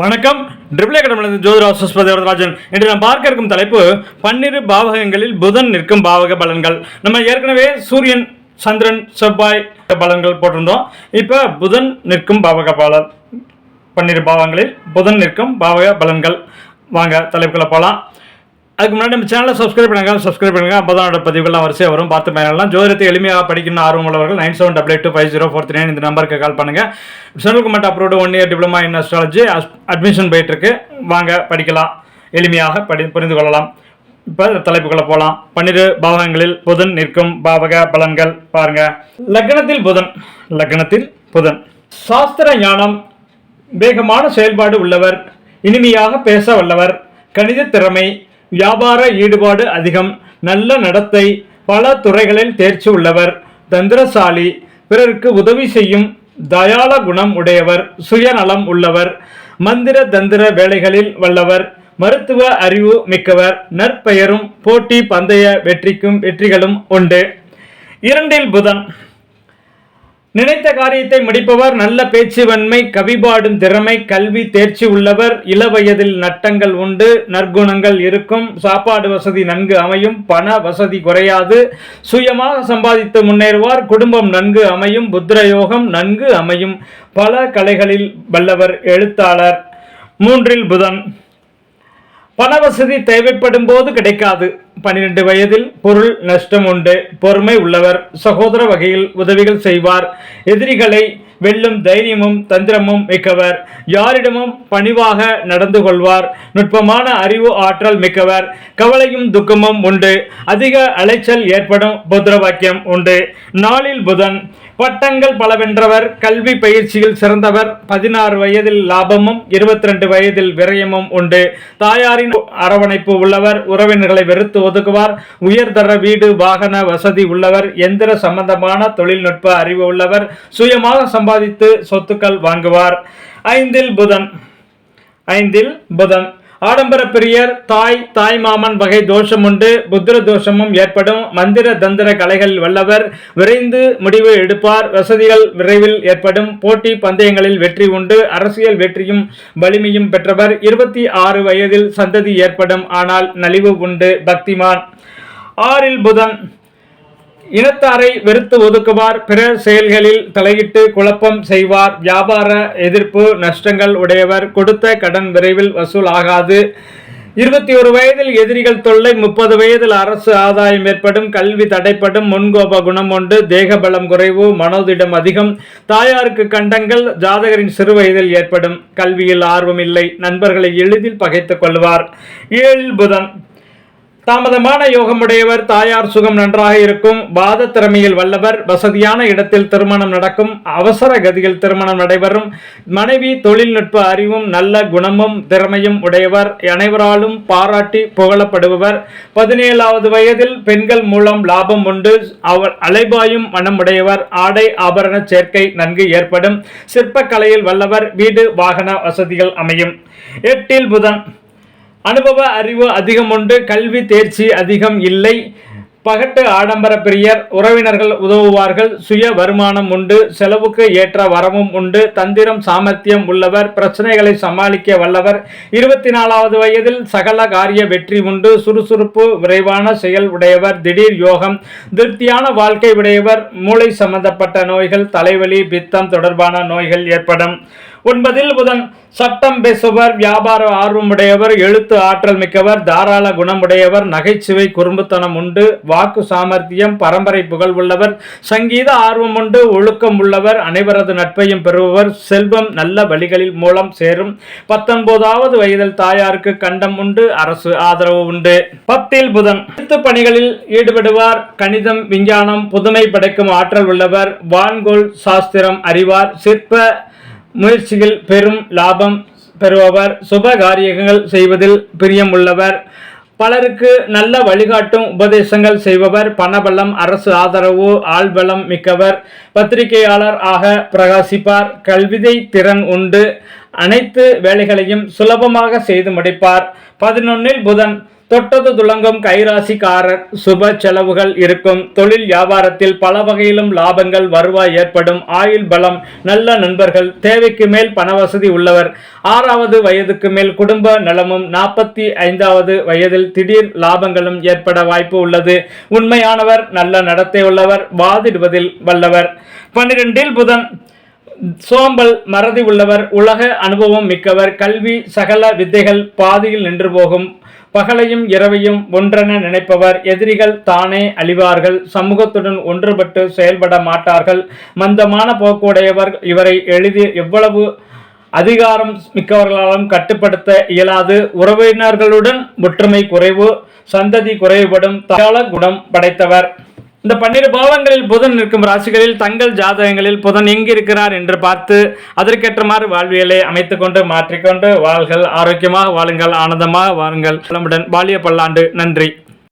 வணக்கம். ட்ரிபிள் அகாடமிலிருந்து ஜோதிரா வரதராஜன். இன்று நாம் பார்க்க இருக்கும் தலைப்பு பன்னிரு பாவகங்களில் புதன் நிற்கும் பாவக பலன்கள். நம்ம ஏற்கனவே சூரியன் சந்திரன் செவ்வாய் பலன்கள் போட்டிருந்தோம். இப்போ புதன் நிற்கும் பாவக பலன் பன்னிரு பாவங்களில் புதன் நிற்கும் பாவக பலன்கள். வாங்க தலைப்புகளை போகலாம் அதுக்கு முன்னாடி நம்ம சேனலை சப்ஸ்கிரைப் பண்ணுங்கள் சப்ஸ்கிரைப் பண்ணுங்கள் அப்போ தான் பதிவுகள்லாம் வரிசையாக வரும். பார்த்து பயனெல்லாம் ஜோதிடத்தை எளிமையாக படிக்கணும் ஆர்வம் உள்ளவர்கள் nine seven double eight two five zero four three இந்த நம்பருக்கு கால் பண்ணுங்கள் central government approved one year diploma in astrology admission போயிட்டுருக்கு வாங்க படிக்கலாம். எளிமையாக படி புரிந்து கொள்ளலாம். இப்போ தலைப்புகளை போகலாம் பன்னிரு பாவகங்களில் புதன் நிற்கும் பாவக பலன்கள் பாருங்கள் லக்னத்தில் புதன் லக்னத்தில் புதன். சாஸ்திர ஞானம் வேகமான செயல்பாடு உள்ளவர் இனிமையாக பேச வல்லவர் கணித திறமை வியாபார ஈடுபாடு அதிகம். நல்ல நடத்தை. பல துறைகளில் தேர்ச்சி உள்ளவர். தந்திரசாலி. பிறருக்கு உதவி செய்யும் தயால குணம் உடையவர். சுயநலம் உள்ளவர். மந்திர தந்திர வேலைகளில் வல்லவர். மருத்துவ அறிவு மிக்கவர். நற்பெயரும் போட்டி பந்தய வெற்றிக்கும் வெற்றிகளும் உண்டு. இரண்டில் புதன். நினைத்த காரியத்தை முடிப்பவர் நல்ல பேச்சுவன்மை கவிபாடும் திறமை கல்வி தேர்ச்சி உள்ளவர் இளவயதில் நட்டங்கள் உண்டு நற்குணங்கள் இருக்கும் சாப்பாடு வசதி நன்கு அமையும் பண வசதி குறையாது சுயமாக சம்பாதித்து முன்னேறுவார் குடும்பம் நன்கு அமையும் புத்திரயோகம் நன்கு அமையும். பல கலைகளில் வல்லவர் எழுத்தாளர். மூன்றில் புதன். பணவசதி தேவைப்படும் போது கிடைக்காது. பன்னிரண்டு வயதில் பொருள் நஷ்டம் உண்டு. பொறுமை உள்ளவர் சகோதர வகையில் உதவிகள் செய்வார். எதிரிகளை வெல்லும் தைரியமும் தந்திரமும் மிக்கவர். யாரிடமும் பணிவாக நடந்து கொள்வார். நுட்பமான அறிவு ஆற்றல் மிக்கவர். கவலையும் துக்கமும் உண்டு. அதிக அலைச்சல் ஏற்படும் புத்திரவாக்கியம் உண்டு. நாளில் புதன் பட்டங்கள் பல வென்றவர் கல்வி பயிற்சியில் சிறந்தவர். பதினாறு வயதில் லாபமும் இருபத்தி ரெண்டு வயதில் விரயமும் உண்டு. தாயாரின் அரவணைப்பு உள்ளவர் உறவினர்களை வெறுத்து ஒதுக்குவார். உயர்தர வீடு வாகன வசதி உள்ளவர். எந்திர சம்பந்தமான தொழில்நுட்ப அறிவு உள்ளவர். சுயமாக சம்பாதித்து சொத்துக்கள் வாங்குவார். ஐந்தில் புதன். ஐந்தில் புதன். ஆடம்பர பிரியர் தாய் தாய் மாமன் வகை தோஷம் உண்டு. புத்திர தோஷமும் ஏற்படும். மந்திர தந்திர கலைகளில் வல்லவர். விரைந்து முடிவு எடுப்பார். வசதிகள் விரைவில் ஏற்படும். போட்டி பந்தயங்களில் வெற்றி உண்டு. அரசியல் வெற்றியும் வலிமையும் பெற்றவர். இருபத்தி ஆறு வயதில் சந்ததி ஏற்படும். ஆனால் நலிவு உண்டு. பக்திமான். ஆறில் புதன். இனத்தாரை வெறுத்து ஒதுக்குவார். பிற செயல்களில் தலையிட்டு குழப்பம் செய்வார். வியாபார எதிர்ப்பு நஷ்டங்கள் உடையவர். கொடுத்த கடன் விரைவில் வசூல் ஆகாது. இருபத்தி ஒரு வயதில் எதிரிகள் தொல்லை முப்பது வயதில் அரசு ஆதாயம் ஏற்படும். கல்வி தடைப்படும். முன்கோப குணம் உண்டு. தேகபலம் குறைவு. மனோதிடம் அதிகம். தாயாருக்கு கண்டங்கள். ஜாதகரின் சிறு வயதில் ஏற்படும். கல்வியில் ஆர்வம் இல்லை. நண்பர்களை எளிதில் பகைத்துக் கொள்வார். ஏழில் புதன். தாமதமான யோகமுடையவர் தாயார் சுகம் நன்றாக இருக்கும். வாத திறமையில் வல்லவர். வசதியான இடத்தில் திருமணம் நடக்கும். அவசர கதியில் திருமணம் நடைபெறும். மனைவி தொழில்நுட்ப அறிவும் நல்ல குணமும் திறமையும் உடையவர். அனைவராலும் பாராட்டி புகழப்படுபவர். பதினேழாவது வயதில் பெண்கள் மூலம் லாபம் உண்டு. அவர் அலைபாயும் மனம் உடையவர். ஆடை ஆபரண சேர்க்கை நன்கு ஏற்படும். சிற்பக்கலையில் வல்லவர். வீடு வாகன வசதிகள் அமையும். எட்டில் புதன். அனுபவ அறிவு அதிகம் உண்டு கல்வி தேர்ச்சி அதிகம் இல்லை. பகட்டு ஆடம்பர பிரியர் உறவினர்கள் உதவுவார்கள் சுய வருமானம் உண்டு செலவுக்கு ஏற்ற வரமும் உண்டு தந்திரம் சாமர்த்தியம் உள்ளவர் பிரச்சனைகளை சமாளிக்க வல்லவர். இருபத்தி நாலாவது வயதில் சகல காரிய வெற்றி உண்டு சுறுசுறுப்பு விரைவான செயல் உடையவர் திடீர் யோகம் திருப்தியான வாழ்க்கை உடையவர் மூளை சம்பந்தப்பட்ட நோய்கள் தலைவலி பித்தம் தொடர்பான நோய்கள் ஏற்படும். ஒன்பதில் புதன் சட்டம் பேசுபவர் வியாபார ஆர்வமுடையவர் எழுத்து ஆற்றல் மிக்கவர் தாராள குணமுடையவர் நகைச்சுவை குறும்புத்தனம் உண்டு வாக்கு சாமர்த்தியம் பரம்பரை புகழ் உள்ளவர் சங்கீத ஆர்வம் உண்டு ஒழுக்கம் உள்ளவர் அனைவரது நட்பையும் பெறுபவர் செல்வம் நல்ல வழிகளில் மூலம் சேரும். பத்தொன்பதாவது வயதில் தாயாருக்கு கண்டம் உண்டு அரசு ஆதரவு உண்டு. பத்தில் புதன் எழுத்து பணிகளில் ஈடுபடுவார் கணிதம் விஞ்ஞானம் புதுமை படைக்கும் ஆற்றல் உள்ளவர் வான்கோள் சாஸ்திரம் அறிவார் சிற்ப முயற்சியில் பெரும் லாபம் பெறுபவர். சுப காரியங்கள் செய்வதில் பிரியமுள்ளவர். பலருக்கு நல்ல வழிகாட்டும் உபதேசங்கள் செய்பவர். பணபலம் அரசு ஆதரவு ஆள்பலம் மிக்கவர். பத்திரிகையாளர் ஆக பிரகாசிப்பார். கல்விதை திறன் உண்டு. அனைத்து வேலைகளையும் சுலபமாக செய்து முடிப்பார். பதினொன்னில் புதன் தொட்டது துளங்கும் கைராசிக்காரர் சுப செலவுகள் இருக்கும். தொழில் வியாபாரத்தில் பல வகையிலும் லாபங்கள் வருவாய் ஏற்படும். ஆயுள் பலம் நல்ல நண்பர்கள் தேவைக்கு மேல் பணவசதி உள்ளவர். ஆறாவது வயதுக்கு மேல் குடும்ப நலமும் நாற்பத்தி ஐந்தாவது வயதில் திடீர் லாபங்களும் ஏற்பட வாய்ப்பு உள்ளது. உண்மையானவர் நல்ல நடத்தை உள்ளவர் வாதிடுவதில் வல்லவர். பன்னிரெண்டில் புதன் சோம்பல் மறதி உள்ளவர் உலக அனுபவம் மிக்கவர் கல்வி சகல வித்தைகள் பாதியில் நின்று போகும். பகலையும் இரவையும் ஒன்றென நினைப்பவர் எதிரிகள் தானே அழிவார்கள். சமூகத்துடன் ஒன்றுபட்டு செயல்பட மாட்டார்கள். மந்தமான போக்குடையவர் இவரை எழுதி எவ்வளவு அதிகாரம் மிக்கவர்களாலும் கட்டுப்படுத்த இயலாது. உறவினர்களுடன் ஒற்றுமை குறைவு சந்ததி குறைவுபடும் தாள குணம் படைத்தவர். இந்த பன்னிரு பாவங்களில் புதன் நிற்கும் ராசிகளில் தங்கள் ஜாதகங்களில் புதன் எங்கிருக்கிறார் என்று பார்த்து அதற்கேற்றமாறு வாழ்வியலை அமைத்துக் கொண்டு மாற்றிக்கொண்டு வாழ்கள் ஆரோக்கியமாக வாழுங்கள் ஆனந்தமாக வாழுங்கள். வளமுடன் பாலிய பல்லாண்டு. நன்றி.